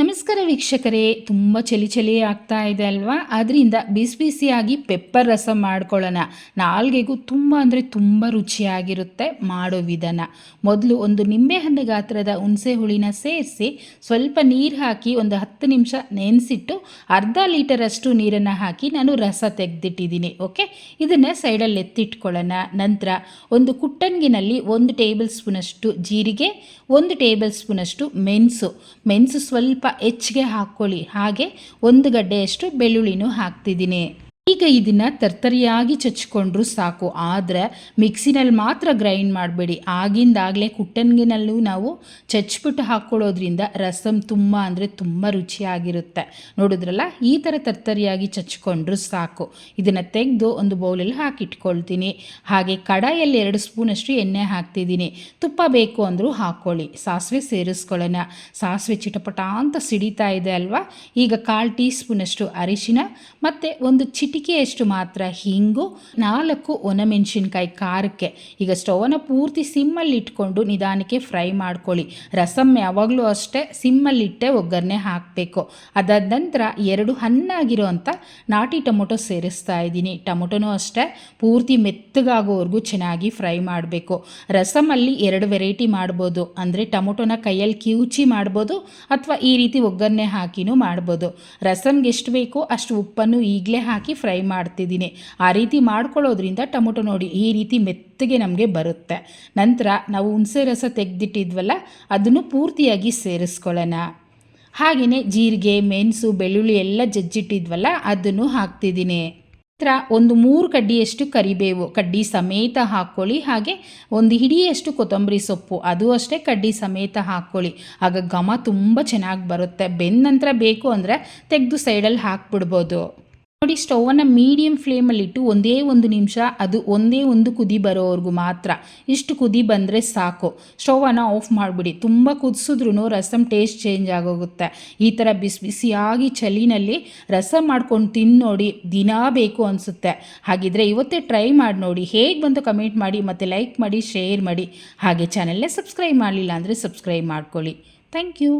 ನಮಸ್ಕಾರ ವೀಕ್ಷಕರೇ, ತುಂಬ ಚಳಿ ಚಳಿ ಆಗ್ತಾ ಇದೆ ಅಲ್ವಾ? ಅದರಿಂದ ಬಿಸಿ ಬಿಸಿಯಾಗಿ ಪೆಪ್ಪರ್ ರಸ ಮಾಡ್ಕೊಳ್ಳೋಣ. ನಾಲ್ಗೆಗೂ ತುಂಬ ಅಂದರೆ ತುಂಬ ರುಚಿಯಾಗಿರುತ್ತೆ ಮಾಡೋ ವಿಧಾನ. ಮೊದಲು ಒಂದು ನಿಂಬೆಹಣ್ಣು ಗಾತ್ರದ ಹುಣಸೆ ಹುಳಿನ ಸೇರಿಸಿ ಸ್ವಲ್ಪ ನೀರು ಹಾಕಿ ಒಂದು ಹತ್ತು ನಿಮಿಷ ನೆನೆಸಿಟ್ಟು ಅರ್ಧ ಲೀಟರಷ್ಟು ನೀರನ್ನು ಹಾಕಿ ನಾನು ರಸ ತೆಗೆದಿಟ್ಟಿದ್ದೀನಿ, ಓಕೆ? ಇದನ್ನು ಸೈಡಲ್ಲಿ ಎತ್ತಿಟ್ಕೊಳ್ಳೋಣ. ನಂತರ ಒಂದು ಕುಟ್ಟಂಗಿನಲ್ಲಿ ಒಂದು ಟೇಬಲ್ ಸ್ಪೂನಷ್ಟು ಜೀರಿಗೆ, ಒಂದು ಟೇಬಲ್ ಸ್ಪೂನಷ್ಟು ಮೆಣಸು. ಮೆಣಸು ಸ್ವಲ್ಪ ಹೆಚ್ಚಿಗೆ ಹಾಕ್ಕೊಳ್ಳಿ. ಹಾಗೆ ಒಂದು ಗಡ್ಡೆಯಷ್ಟು ಬೆಳ್ಳುಳ್ಳಿನೂ ಹಾಕ್ತಿದ್ದೀನಿ. ಈಗ ಇದನ್ನು ತರ್ತರಿಯಾಗಿ ಚಚ್ಕೊಂಡ್ರು ಸಾಕು. ಆದರೆ ಮಿಕ್ಸಿನಲ್ಲಿ ಮಾತ್ರ ಗ್ರೈಂಡ್ ಮಾಡಬೇಡಿ. ಆಗಿಂದಾಗಲೇ ಕುಟ್ಟನ್ಗಿನಲ್ಲೂ ನಾವು ಚಚ್ಬಿಟ್ಟು ಹಾಕ್ಕೊಳ್ಳೋದ್ರಿಂದ ರಸಮ್ ತುಂಬ ಅಂದರೆ ತುಂಬ ರುಚಿಯಾಗಿರುತ್ತೆ. ನೋಡಿದ್ರಲ್ಲ? ಈ ಥರ ತರ್ತರಿಯಾಗಿ ಚಚ್ಕೊಂಡ್ರು ಸಾಕು. ಇದನ್ನು ತೆಗೆದು ಒಂದು ಬೌಲಲ್ಲಿ ಹಾಕಿಟ್ಕೊಳ್ತೀನಿ. ಹಾಗೆ ಕಡಾಯಲ್ಲಿ ಎರಡು ಸ್ಪೂನಷ್ಟು ಎಣ್ಣೆ ಹಾಕ್ತಿದ್ದೀನಿ. ತುಪ್ಪ ಬೇಕು ಅಂದರೂ ಹಾಕ್ಕೊಳ್ಳಿ. ಸಾಸಿವೆ ಸೇರಿಸ್ಕೊಳ್ಳೋಣ. ಸಾಸಿವೆ ಚಿಟಪಟ ಅಂತ ಸಿಡಿತಾ ಇದೆ ಅಲ್ವಾ? ಈಗ ಕಾಲು ಟೀ ಸ್ಪೂನಷ್ಟು ಅರಿಶಿನ, ಮತ್ತು ಒಂದು ಚಿಟಿ ಚಿಟಿಕೆಯಷ್ಟು ಮಾತ್ರ ಹಿಂಗು ನಾಲ್ಕು ಒಣಮೆಣಸಿನ್ಕಾಯಿ ಖಾರಕ್ಕೆ. ಈಗ ಸ್ಟವನ್ನು ಪೂರ್ತಿ ಸಿಮ್ಮಲ್ಲಿ ಇಟ್ಕೊಂಡು ನಿಧಾನಕ್ಕೆ ಫ್ರೈ ಮಾಡ್ಕೊಳ್ಳಿ. ರಸಮ್ ಯಾವಾಗಲೂ ಅಷ್ಟೇ ಸಿಮ್ಮಲ್ಲಿಟ್ಟೆ ಒಗ್ಗರಣೆ ಹಾಕಬೇಕು. ಅದಾದ ನಂತರ ಎರಡು ಹಣ್ಣಾಗಿರೋ ಅಂಥ ನಾಟಿ ಟೊಮೊಟೊ ಸೇರಿಸ್ತಾ ಇದ್ದೀನಿ. ಟೊಮೊಟೊನೂ ಅಷ್ಟೇ ಪೂರ್ತಿ ಮೆತ್ತಗಾಗೋವರೆಗೂ ಚೆನ್ನಾಗಿ ಫ್ರೈ ಮಾಡಬೇಕು. ರಸಮಲ್ಲಿ ಎರಡು ವೆರೈಟಿ ಮಾಡ್ಬೋದು. ಅಂದರೆ ಟೊಮೊಟೊನ ಕೈಯಲ್ಲಿ ಕಿವುಚಿ ಮಾಡ್ಬೋದು ಅಥವಾ ಈ ರೀತಿ ಒಗ್ಗರಣೆ ಹಾಕಿನೂ ಮಾಡ್ಬೋದು. ರಸಮ್ಗೆ ಎಷ್ಟು ಬೇಕೋ ಅಷ್ಟು ಉಪ್ಪನ್ನು ಈಗಲೇ ಹಾಕಿ ಫ್ರೈ ಮಾಡ್ತಿದ್ದೀನಿ. ಆ ರೀತಿ ಮಾಡ್ಕೊಳ್ಳೋದ್ರಿಂದ ಟೊಮೊಟೊ ನೋಡಿ ಈ ರೀತಿ ಮೆತ್ತಗೆ ನಮಗೆ ಬರುತ್ತೆ. ನಂತರ ನಾವು ಹುಣಸೆ ರಸ ತೆಗೆದಿಟ್ಟಿದ್ವಲ್ಲ, ಅದನ್ನು ಪೂರ್ತಿಯಾಗಿ ಸೇರಿಸ್ಕೊಳ್ಳೋಣ. ಹಾಗೆಯೇ ಜೀರಿಗೆ, ಮೆಣಸು, ಬೆಳ್ಳುಳ್ಳಿ ಎಲ್ಲ ಜಜ್ಜಿಟ್ಟಿದ್ವಲ್ಲ, ಅದನ್ನು ಹಾಕ್ತಿದ್ದೀನಿ. ನಂತರ ಒಂದು ಮೂರು ಕಡ್ಡಿಯಷ್ಟು ಕರಿಬೇವು, ಕಡ್ಡಿ ಸಮೇತ ಹಾಕ್ಕೊಳ್ಳಿ. ಹಾಗೆ ಒಂದು ಹಿಡಿಯಷ್ಟು ಕೊತ್ತಂಬರಿ ಸೊಪ್ಪು, ಅದು ಅಷ್ಟೇ ಕಡ್ಡಿ ಸಮೇತ ಹಾಕ್ಕೊಳ್ಳಿ. ಆಗ ಘಮ ತುಂಬ ಚೆನ್ನಾಗಿ ಬರುತ್ತೆ. ಬೆಂದ ನಂತರ ಬೇಕು ಅಂದರೆ ತೆಗೆದು ಸೈಡಲ್ಲಿ ಹಾಕ್ಬಿಡ್ಬೋದು. ನೋಡಿ, ಸ್ಟವನ್ನು ಮೀಡಿಯಮ್ ಫ್ಲೇಮಲ್ಲಿಟ್ಟು ಒಂದೇ ಒಂದು ನಿಮಿಷ ಅದು ಒಂದೇ ಒಂದು ಕುದಿ ಬರೋವರೆಗೂ ಮಾತ್ರ. ಇಷ್ಟು ಕುದಿ ಬಂದರೆ ಸಾಕು. ಸ್ಟವನ್ನು ಆಫ್ ಮಾಡಿಬಿಡಿ. ತುಂಬ ಕುದಿಸಿದ್ರೂ ರಸಮ್ ಟೇಸ್ಟ್ ಚೇಂಜ್ ಆಗೋಗುತ್ತೆ. ಈ ಥರ ಬಿಸಿ ಬಿಸಿಯಾಗಿ ಚಳಿನಲ್ಲಿ ರಸಮ್ ಮಾಡ್ಕೊಂಡು ತಿಂದು ನೋಡಿ ದಿನ ಬೇಕು ಅನಿಸುತ್ತೆ. ಹಾಗಿದ್ರೆ ಇವತ್ತೇ ಟ್ರೈ ಮಾಡಿ ನೋಡಿ. ಹೇಗೆ ಬಂದು ಕಮೆಂಟ್ ಮಾಡಿ ಮತ್ತು ಲೈಕ್ ಮಾಡಿ, ಶೇರ್ ಮಾಡಿ. ಹಾಗೆ ಚಾನಲ್ನೇ ಸಬ್ಸ್ಕ್ರೈಬ್ ಮಾಡಲಿಲ್ಲ ಅಂದರೆ ಸಬ್ಸ್ಕ್ರೈಬ್ ಮಾಡ್ಕೊಳ್ಳಿ. Thank you.